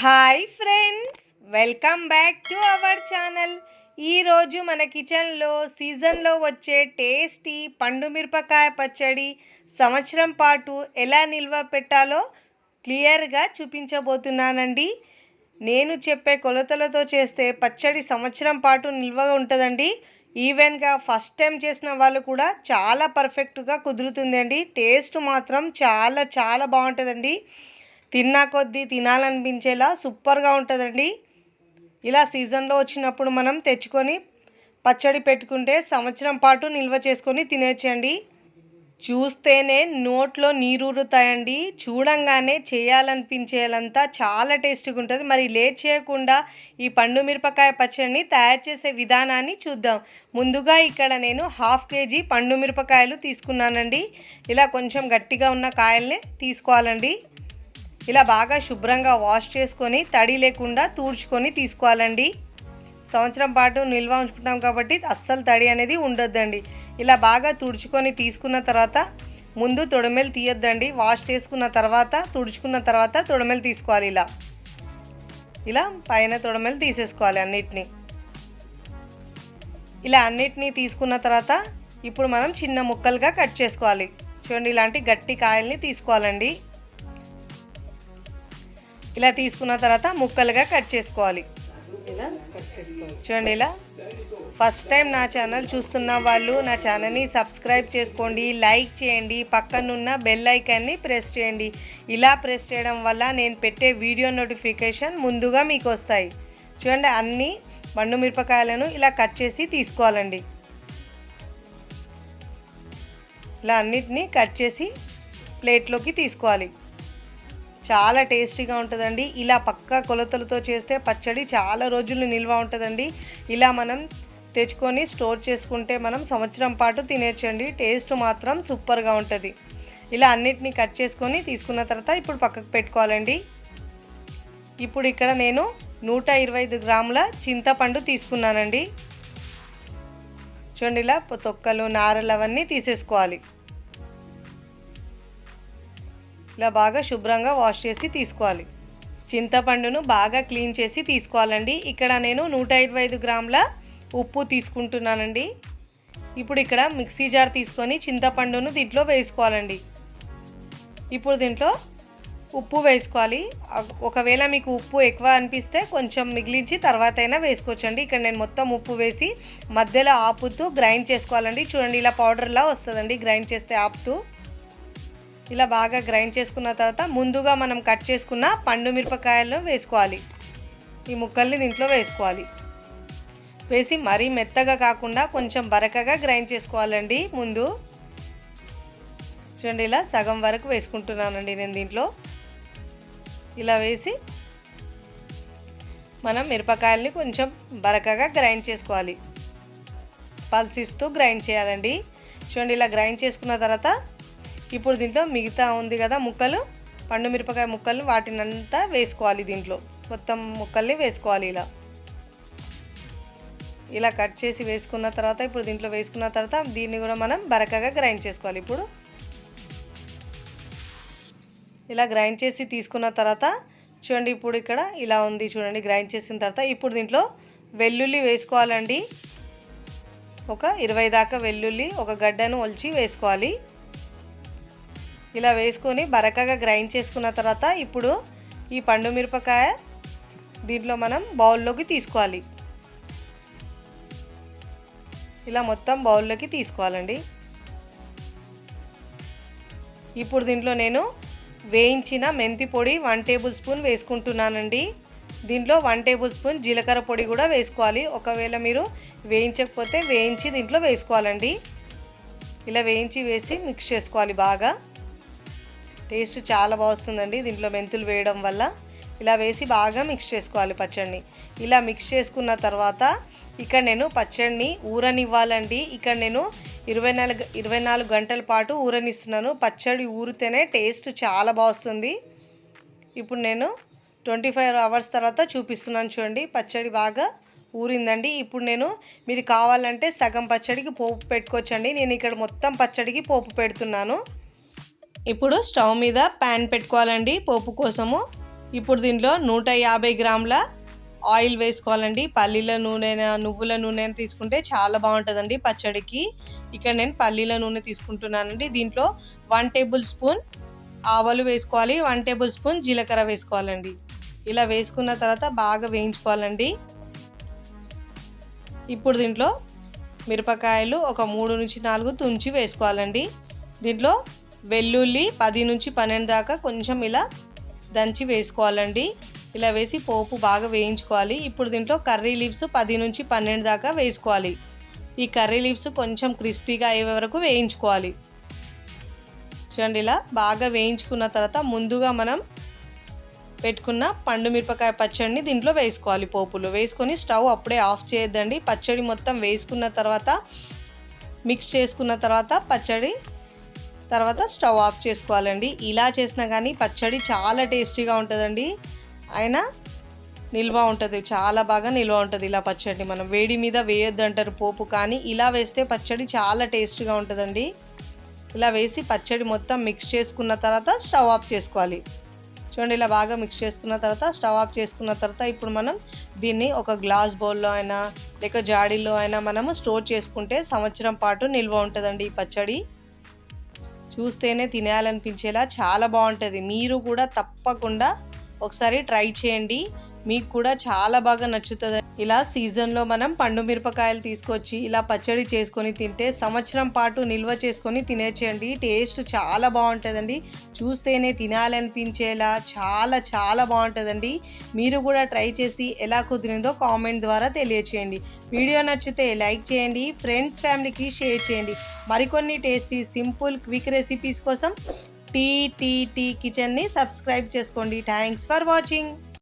Hi friends welcome back to our channel. ఈరోజు మన కిచెన్లో సీజన్లో వచ్చే టేస్టీ పండు మిరపకాయ పచ్చడి సంవత్సరం పాటు ఎలా నిల్వ పెట్టాలో క్లియర్గా చూపించబోతున్నానండి. నేను చెప్పే కొలతలతో చేస్తే పచ్చడి సంవత్సరం పాటు నిల్వ ఉంటుందండి. ఈవెన్గా ఫస్ట్ టైం చేసిన వాళ్ళు కూడా చాలా పర్ఫెక్ట్గా కుదురుతుందండి. టేస్ట్ మాత్రం చాలా చాలా బాగుంటుందండి. తిన్నా కొద్దీ తినాలనిపించేలా సూపర్గా ఉంటుందండి. ఇలా సీజన్లో వచ్చినప్పుడు మనం తెచ్చుకొని పచ్చడి పెట్టుకుంటే సంవత్సరం పాటు నిల్వ చేసుకొని తినేచ్చండి. చూస్తేనే నోట్లో నీరూరుతాయండి. చూడంగానే చేయాలనిపించేలంతా చాలా టేస్టీగా ఉంటుంది. మరి లేట్ చేయకుండా ఈ పండు మిరపకాయ పచ్చడిని తయారు చేసే విధానాన్ని చూద్దాం. ముందుగా ఇక్కడ నేను హాఫ్ కేజీ పండు మిరపకాయలు తీసుకున్నానండి. ఇలా కొంచెం గట్టిగా ఉన్న కాయల్ని తీసుకోవాలండి. ఇలా బాగా శుభ్రంగా వాష్ చేసుకొని తడి లేకుండా తూడ్చుకొని తీసుకోవాలండి. సంవత్సరం పాటు నిల్వ ఉంచుకుంటాం కాబట్టి అస్సలు తడి అనేది ఉండొద్దండి. ఇలా బాగా తుడుచుకొని తీసుకున్న తర్వాత ముందు తొడమెలు తీయొద్దండి. వాష్ చేసుకున్న తర్వాత తుడుచుకున్న తర్వాత తొడమెలు తీసుకోవాలి ఇలా. ఇలా పైన తొడమెలు తీసేసుకోవాలి అన్నిటినీ. ఇలా అన్నిటినీ తీసుకున్న తర్వాత ఇప్పుడు మనం చిన్న ముక్కలుగా కట్ చేసుకోవాలి. చూడండి ఇలాంటి గట్టి కాయల్ని తీసుకోవాలండి. ఇలా తీసుకున్న తర్వాత ముక్కలుగా కట్ చేసుకోవాలి. ఇలా కట్ చేసుకోవాలి. చూడండి ఇలా. ఫస్ట్ టైం నా ఛానల్ చూస్తున్న వాళ్ళు నా ఛానల్ని సబ్స్క్రైబ్ చేసుకోండి లైక్ చేయండి పక్కనున్న బెల్ ఐకాన్ని ప్రెస్ చేయండి. ఇలా ప్రెస్ చేయడం వల్ల నేను పెట్టే వీడియో నోటిఫికేషన్ ముందుగా మీకు వస్తాయి. చూడండి అన్ని బండు మిరపకాయలను ఇలా కట్ చేసి తీసుకోవాలండి. ఇలా అన్నిటినీ కట్ చేసి ప్లేట్లోకి తీసుకోవాలి. చాలా టేస్టీగా ఉంటుందండి. ఇలా పక్క కొలతలతో చేస్తే పచ్చడి చాలా రోజులు నిల్వ ఉంటుందండి. ఇలా మనం తెచ్చుకొని స్టోర్ చేసుకుంటే మనం సంవత్సరం పాటు తినేచ్చండి. టేస్ట్ మాత్రం సూపర్గా ఉంటుంది. ఇలా అన్నిటినీ కట్ చేసుకొని తీసుకున్న తర్వాత ఇప్పుడు పక్కకు పెట్టుకోవాలండి. ఇప్పుడు ఇక్కడ నేను నూట ఇరవై ఐదు గ్రాముల చింతపండు తీసుకున్నానండి. చూడండి ఇలా తొక్కలు నారలు అవన్నీ తీసేసుకోవాలి. ఇలా బాగా శుభ్రంగా వాష్ చేసి తీసుకోవాలి. చింతపండును బాగా క్లీన్ చేసి తీసుకోవాలండి. ఇక్కడ నేను నూట ఇరవై ఐదు గ్రాముల ఉప్పు తీసుకుంటున్నానండి. ఇప్పుడు ఇక్కడ మిక్సీ జార్ తీసుకొని చింతపండును దీంట్లో వేసుకోవాలండి. ఇప్పుడు దీంట్లో ఉప్పు వేసుకోవాలి. ఒకవేళ మీకు ఉప్పు ఎక్కువ అనిపిస్తే కొంచెం మిగిలించి తర్వాత అయినా వేసుకోవచ్చండి. ఇక్కడ నేను మొత్తం ఉప్పు వేసి మధ్యలో ఆపుతూ గ్రైండ్ చేసుకోవాలండి. చూడండి ఇలా పౌడర్లా వస్తుందండి గ్రైండ్ చేస్తే ఆపుతూ. ఇలా బాగా గ్రైండ్ చేసుకున్న తర్వాత ముందుగా మనం కట్ చేసుకున్న పండు మిరపకాయలను వేసుకోవాలి. ఈ ముక్కల్ని దీంట్లో వేసుకోవాలి. వేసి మరీ మెత్తగా కాకుండా కొంచెం బరకగా గ్రైండ్ చేసుకోవాలండి ముందు. చూడండి ఇలా సగం వరకు వేసుకుంటున్నానండి నేను దీంట్లో. ఇలా వేసి మనం మిరపకాయల్ని కొంచెం బరకగా గ్రైండ్ చేసుకోవాలి. పల్సిస్తూ గ్రైండ్ చేయాలండి. చూడండి ఇలా గ్రైండ్ చేసుకున్న తర్వాత ఇప్పుడు దీంట్లో మిగతా ఉంది కదా ముక్కలు పండు మిరపకాయ ముక్కలు వాటినంతా వేసుకోవాలి దీంట్లో. మొత్తం ముక్కల్ని వేసుకోవాలి ఇలా. ఇలా కట్ చేసి వేసుకున్న తర్వాత ఇప్పుడు దీంట్లో వేసుకున్న తర్వాత దీన్ని కూడా మనం బరకగా గ్రైండ్ చేసుకోవాలి. ఇప్పుడు ఇలా గ్రైండ్ చేసి తీసుకున్న తర్వాత చూడండి ఇప్పుడు ఇక్కడ ఇలా ఉంది చూడండి గ్రైండ్ చేసిన తర్వాత ఇప్పుడు దీంట్లో వెల్లుల్లి వేసుకోవాలండి. ఒక ఇరవై దాకా వెల్లుల్లి ఒక గడ్డను ఒలిచి వేసుకోవాలి. ఇలా వేసుకొని బరకగా గ్రైండ్ చేసుకున్న తర్వాత ఇప్పుడు ఈ పండు మిరపకాయ దీంట్లో మనం బౌల్లోకి తీసుకోవాలి. ఇలా మొత్తం బౌల్లోకి తీసుకోవాలండి. ఇప్పుడు దీంట్లో నేను వేయించిన మెంతి పొడి వన్ టేబుల్ స్పూన్ వేసుకుంటున్నానండి. దీంట్లో వన్ టేబుల్ స్పూన్ జీలకర్ర పొడి కూడా వేసుకోవాలి. ఒకవేళ మీరు వేయించకపోతే వేయించి దీంట్లో వేసుకోవాలండి. ఇలా వేయించి వేసి మిక్స్ చేసుకోవాలి బాగా. టేస్ట్ చాలా బాగుస్తుందండి. దీంట్లో మెంతులు వేయడం వల్ల ఇలా వేసి బాగా మిక్స్ చేసుకోవాలి పచ్చడిని. ఇలా మిక్స్ చేసుకున్న తర్వాత ఇక్కడ నేను పచ్చడిని ఊరనివ్వాలండి. ఇక్కడ నేను ఇరవై నాలుగు ఇరవై నాలుగు గంటల పాటు ఊరనిస్తున్నాను. పచ్చడి ఊరితేనే టేస్ట్ చాలా బాగుస్తుంది. ఇప్పుడు నేను ట్వంటీ ఫైవ్ అవర్స్ తర్వాత చూపిస్తున్నాను చూడండి. పచ్చడి బాగా ఊరిందండి. ఇప్పుడు నేను మీరు కావాలంటే సగం పచ్చడికి పోపు పెట్టుకోవచ్చండి. నేను ఇక్కడ మొత్తం పచ్చడికి పోపు పెడుతున్నాను. ఇప్పుడు స్టవ్ మీద ప్యాన్ పెట్టుకోవాలండి పోపు కోసము. ఇప్పుడు దీంట్లో నూట యాభై గ్రాముల ఆయిల్ వేసుకోవాలండి. పల్లీల నూనె నువ్వుల నూనె తీసుకుంటే చాలా బాగుంటుందండి పచ్చడికి. ఇక్కడ నేను పల్లీల నూనె తీసుకుంటున్నానండి. దీంట్లో వన్ టేబుల్ స్పూన్ ఆవాలు వేసుకోవాలి వన్ టేబుల్ స్పూన్ జీలకర్ర వేసుకోవాలండి. ఇలా వేసుకున్న తర్వాత బాగా వేయించుకోవాలండి. ఇప్పుడు దీంట్లో మిరపకాయలు ఒక మూడు నుంచి నాలుగు తుంచి వేసుకోవాలండి. దీంట్లో వెల్లుల్లి పది నుంచి పన్నెండు దాకా కొంచెం ఇలా దంచి వేసుకోవాలండి. ఇలా వేసి పోపు బాగా వేయించుకోవాలి. ఇప్పుడు దీంట్లో కర్రీ లీవ్స్ పది నుంచి పన్నెండు దాకా వేసుకోవాలి. ఈ కర్రీ లీవ్స్ కొంచెం క్రిస్పీగా అయ్యే వరకు వేయించుకోవాలి. చూడండి ఇలా బాగా వేయించుకున్న తర్వాత ముందుగా మనం పెట్టుకున్న పండు మిరపకాయ పచ్చడిని దీంట్లో వేసుకోవాలి పోపులో. వేసుకొని స్టవ్ అప్పుడే ఆఫ్ చేయొద్దండి. పచ్చడి మొత్తం వేసుకున్న తర్వాత మిక్స్ చేసుకున్న తర్వాత పచ్చడి తర్వాత స్టవ్ ఆఫ్ చేసుకోవాలండి. ఇలా చేసినా కానీ పచ్చడి చాలా టేస్టీగా ఉంటుందండి. అయినా నిల్వ ఉంటుంది. చాలా బాగా నిల్వ ఉంటుంది ఇలా పచ్చడి. మనం వేడి మీద వేయొద్దు అంటారు పోపు కానీ ఇలా వేస్తే పచ్చడి చాలా టేస్ట్గా ఉంటుందండి. ఇలా వేసి పచ్చడి మొత్తం మిక్స్ చేసుకున్న తర్వాత స్టవ్ ఆఫ్ చేసుకోవాలి. చూడండి ఇలా బాగా మిక్స్ చేసుకున్న తర్వాత స్టవ్ ఆఫ్ చేసుకున్న తర్వాత ఇప్పుడు మనం దీన్ని ఒక గ్లాస్ బౌల్లో అయినా లేక జాడీలో అయినా మనము స్టోర్ చేసుకుంటే సంవత్సరం పాటు నిల్వ ఉంటుందండి ఈ పచ్చడి. చూస్తేనే తినాలనిపించేలా చాలా బాగుంటుంది. మీరు కూడా తప్పకుండా ఒకసారి ట్రై చేయండి. మీకు కూడా చాలా బాగా నచ్చుతుంది. ఇలా సీజన్లో మనం పండు మిరపకాయలు తీసుకొచ్చి ఇలా పచ్చడి చేసుకొని తింటే సంవత్సరం పాటు నిల్వ చేసుకొని తినేచేయండి టేస్ట్ చాలా బాగుంటుందండి. చూస్తేనే తినాలనిపించేలా చాలా చాలా బాగుంటుందండి. మీరు కూడా ట్రై చేసి ఎలా కుదిరిందో కామెంట్ ద్వారా తెలియచేయండి. వీడియో నచ్చితే లైక్ చేయండి ఫ్రెండ్స్ ఫ్యామిలీకి షేర్ చేయండి. మరికొన్ని టేస్టీ సింపుల్ క్విక్ రెసిపీస్ కోసం టీ టీ టీ కిచెన్ని సబ్స్క్రైబ్ చేసుకోండి. Thanks for watching.